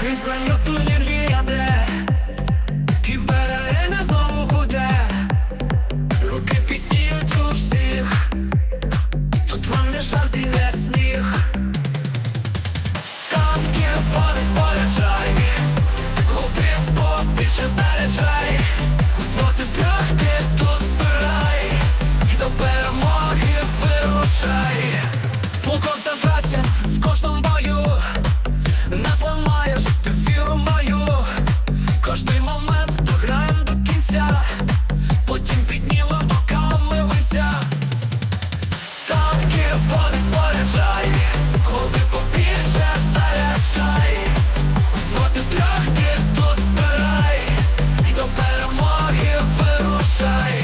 Крізь броню турнір Коли побільше заряджай Злоти з трьох ти тут збирай До перемоги вирушай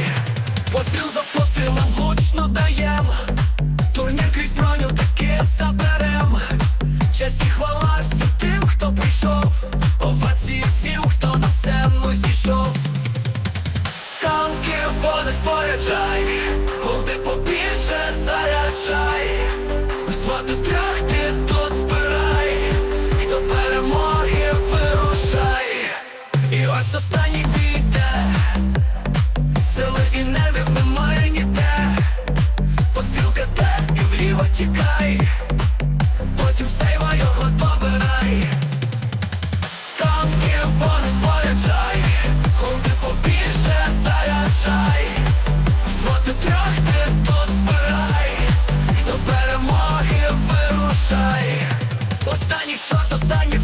Постріл за пострілом гучно даєм. Турнір крізь броню таки заберем. Честь і тим, хто прийшов. Овації всім, хто на зійшов. Танки води споряджай, останній бій йде Сили і нервів немає ніде. Пострілка те і вліво тікай. Потім сейва його добирай Танки вони споряджай Гуди побільше заряджай. Злоти трьох ти тут збирай. До перемоги вирушай. Останній шот, останній